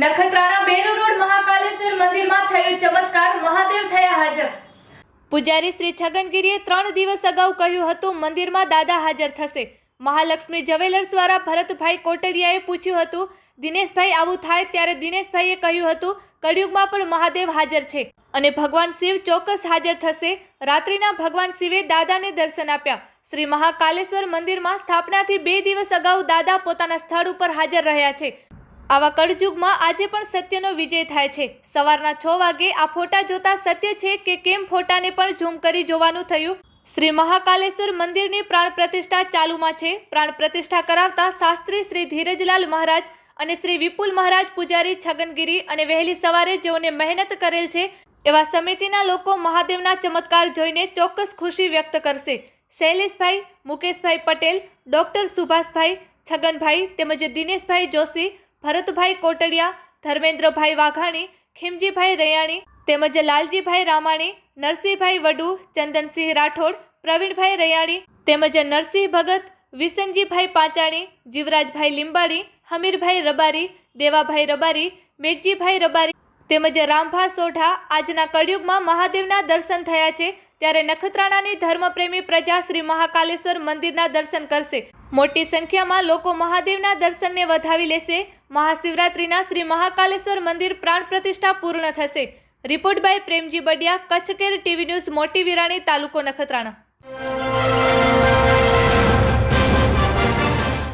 Nakhatrana Beru road Mahakaleshwar મંદિરમાં થયો ચમત્કાર, મહાદેવ થયા હાજર. પૂજારી શ્રી છગનગીરીએ ત્રણ દિવસ અગાઉ કહ્યું હતું, મંદિરમાં દાદા હાજર થશે. મહાલક્ષ્મી જવેલર્સ દ્વારા ભરતભાઈ કોટરિયાએ પૂછ્યું હતું, દિનેશભાઈ, આવું થાય ત્યારે દિનેશભાઈએ કહ્યું હતું, કળિયુગમાં પણ મહાદેવ હાજર છે અને ભગવાન શિવ ચોક્કસ હાજર થશે. રાત્રિના ભગવાન શિવે દાદાને દર્શન આપ્યા. શ્રી મહાકાલેશ્વર મંદિરમાં સ્થાપનાથી બે દિવસ અગાઉ દાદા પોતાના સ્થળ ઉપર હાજર રહ્યા છે. આવા કળજુગમાં આજે પણ સત્યનો વિજય થાય છે. સવારના છ વાગે આ ફોટા જોતા સત્ય છે કે કેમ ફોટાને પણ ઝૂમ કરી જોવાનું થયું? શ્રી મહાકાલેશ્વર મંદિરની પ્રાણ પ્રતિષ્ઠા ચાલુમાં છે. પ્રાણ પ્રતિષ્ઠા કરાવતા શાસ્ત્રી શ્રી ધીરજલાલ મહારાજ અને શ્રી વિપુલ મહારાજ પૂજારી છગનગીરી અને વહેલી સવારે જેઓને મહેનત કરેલ છે, એવા સમિતિના લોકો મહાદેવના ચમત્કાર જોઈને ચોક્કસ ખુશી વ્યક્ત કરશે. શૈલેષભાઈ, મુકેશભાઈ પટેલ, ડૉક્ટર સુભાષભાઈ, છગનભાઈ તેમજ દિનેશભાઈ જોશી ભરતભાઈ કોટડિયા, ધર્મેન્દ્રભાઈ વાઘાણી, ખીમજીભાઈ રૈયાણી તેમજ લાલજીભાઈ રામાણી, નરસિંહભાઈ વડુ, ચંદનસિંહ રાઠોડ, પ્રવીણભાઈ રૈયાણી તેમજ નરસિંહ ભગત, વિસનજીભાઈ પાંચાણી, જીવરાજભાઈ લીંબાણી, હમીરભાઈ રબારી, દેવાભાઈ રબારી, મેઘજીભાઈ રબારી તેમજ રામભા સોઢા આજના કળિયુગમાં મહાદેવના દર્શન થયા છે. ત્યારે નખત્રાણાની ધર્મપ્રેમી પ્રજા શ્રી મહાકાલેશ્વર મંદિરના દર્શન કરશે. મોટી સંખ્યામાં લોકો મહાદેવના દર્શનને વધાવી લેશે. મહાશિવરાત્રિના શ્રી મહાકાલેશ્વર મંદિર પ્રાણ પ્રતિષ્ઠા પૂર્ણ થશે. Report by Premji Badiya Kutch care TV news, Moti Virani, તાલુકો નખત્રાણા.